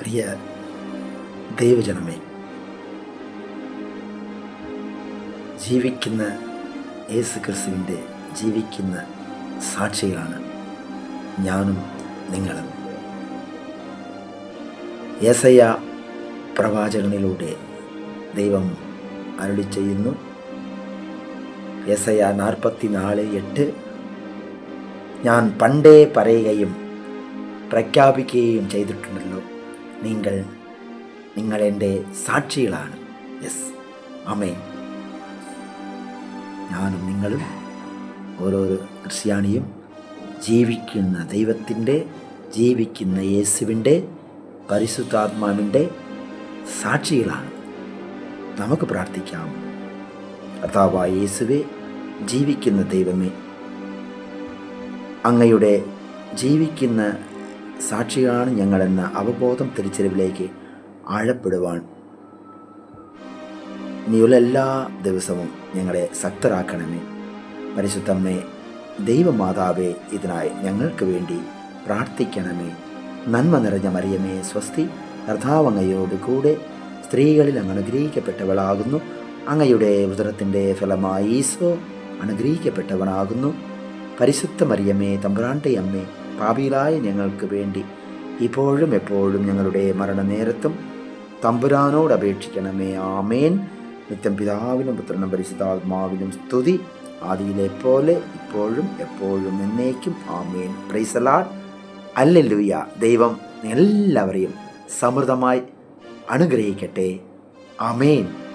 പ്രിയ ദൈവജനമേ ജീവിക്കുന്ന യേസു ക്രിസ്തുവിന്റെ ജീവിക്കുന്ന സാക്ഷികളാണ് ഞാനും നിങ്ങളും. യേസയ്യ പ്രവാചകനിലൂടെ ദൈവം അരുളി ചെയ്യുന്നു. യേസയ്യ നാൽപ്പത്തി നാല് എട്ട് ഞാൻ പണ്ടേ പറയുകയും പ്രഖ്യാപിക്കുകയും ചെയ്തിട്ടുണ്ടല്ലോ. നിങ്ങൾ നിങ്ങൾ എന്റെ സാക്ഷികളാണ്. യെസ് അമേ ഞാനും നിങ്ങളും ഓരോരോ ക്രിസ്ത്യാനിയും ജീവിക്കുന്ന ദൈവത്തിന്റെ ജീവിക്കുന്ന യേശുവിന്റെ പരിശുദ്ധാത്മാവിന്റെ സാക്ഷികളാണ്. നമുക്ക് പ്രാർത്ഥിക്കാം. കർത്താവായ യേശുവെ ജീവിക്കുന്ന ദൈവമേ അങ്ങയുടെ ജീവിക്കുന്ന സാക്ഷിയാണ് ഞങ്ങളെന്ന അവബോധം തിരിച്ചറിവിലേക്ക് ആഴപ്പെടുവാൻ ഇനിയുള്ള എല്ലാ ദിവസവും ഞങ്ങളെ ശക്തരാക്കണമേ പരിശുദ്ധമ്മേ ദൈവമാതാവേ ഇതിനായി ഞങ്ങൾക്ക് വേണ്ടി പ്രാർത്ഥിക്കണമേ. നന്മ നിറഞ്ഞ മറിയമേ സ്വസ്തി കർത്താവ് കൂടെ സ്ത്രീകളിൽ അങ്ങ് അനുഗ്രഹിക്കപ്പെട്ടവളാകുന്നു. അങ്ങയുടെ ഉദരത്തിന്റെ ഫലമായി ഈശോ അനുഗ്രഹിക്കപ്പെട്ടവനാകുന്നു. പരിശുദ്ധ മറിയമ്മേ തമ്പ്രാണ്ടയമ്മേ അമ്മേ പാപിയിലായ ഞങ്ങൾക്ക് വേണ്ടി ഇപ്പോഴും എപ്പോഴും ഞങ്ങളുടെ മരണനേരത്തും തമ്പുരാനോട് അപേക്ഷിക്കണമേ. ആമേൻ. നിത്യം പിതാവിനും പുത്രനും പരിശുദ്ധാത്മാവിനും സ്തുതി. ആദിയിലെ പോലെ ഇപ്പോഴും എപ്പോഴും എന്നേക്കും ആമേൻ. പ്രൈസലാഡ് അല്ലല്ലൂയ ദൈവം എല്ലാവരെയും സമൃദ്ധമായി അനുഗ്രഹിക്കട്ടെ. ആമേൻ.